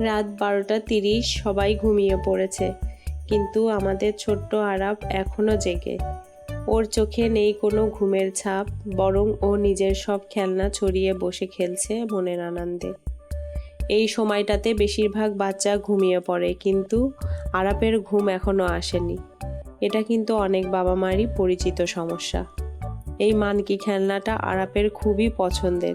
রাত বারোটা তিরিশ সবাই ঘুমিয়ে পড়েছে। কিন্তু আমাদের ছোট্ট আরাব এখনও জেগে। ওর চোখে নেই কোনো ঘুমের ছাপ, বরং ও নিজের সব খেলনা ছড়িয়ে বসে খেলছে মনের আনন্দে। এই সময়টাতে বেশিরভাগ বাচ্চা ঘুমিয়ে পড়ে, কিন্তু আরাপের ঘুম এখনও আসেনি। এটা কিন্তু অনেক বাবা মারই পরিচিত সমস্যা। এই মানকি খেলনাটা আরাপের খুবই পছন্দের।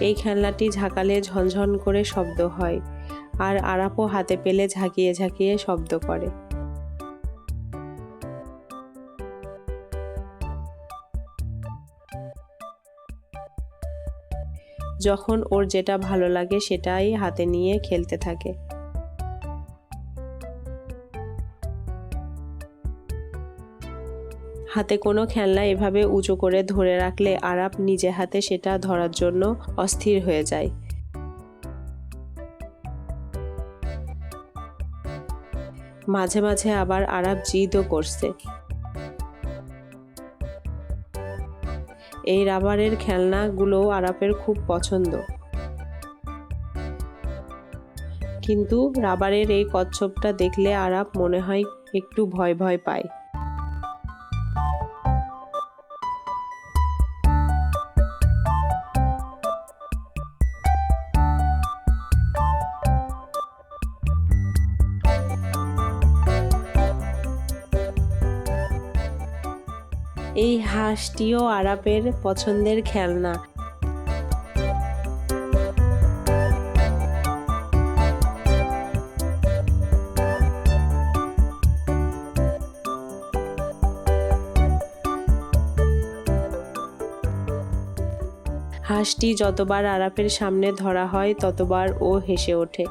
এই খেলনাটি ঝাঁকালে ঝনঝন করে শব্দ হয়, আর আরাপও হাতে পেলে ঝাঁকিয়ে ঝাঁকিয়ে শব্দ করে। যখন ওর যেটা ভালো লাগে সেটাই হাতে নিয়ে খেলতে থাকে। হাতে কোনো খেলনা এভাবে উঁচু করে ধরে রাখলে আরাপ নিজে হাতে সেটা ধরার জন্য অস্থির হয়ে যায়। মাঝে মাঝে আবার আরাপ জিদও করছে। এই রাবারের খেলনাগুলো আরাপের খুব পছন্দ। কিন্তু রাবারের এই কচ্ছপটা দেখলে আরাপ মনে হয় একটু ভয় ভয় পায়। এই হাঁসটিও আরাপের পছন্দের খেলনা। হাঁসটি যতবার আরাপের সামনে ধরা হয়, ততবার ও হেসে ওঠে।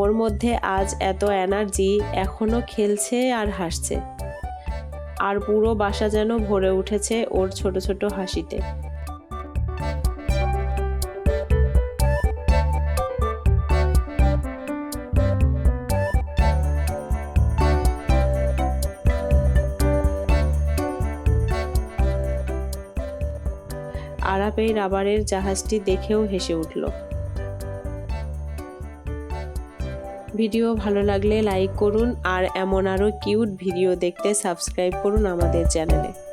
ওর মধ্যে আজ এত এনার্জি এখনও খেলছে আর হাসছে। আর পুরো বাসা যেন ভরে উঠেছে ওর ছোট ছোট হাসিতে। আরাপ এই রাবারের জাহাজটি দেখেও হেসে উঠল। ভিডিও ভালো লাগলে লাইক করুন আর এমন আরও কিউট ভিডিও দেখতে সাবস্ক্রাইব করুন আমাদের চ্যানেলে।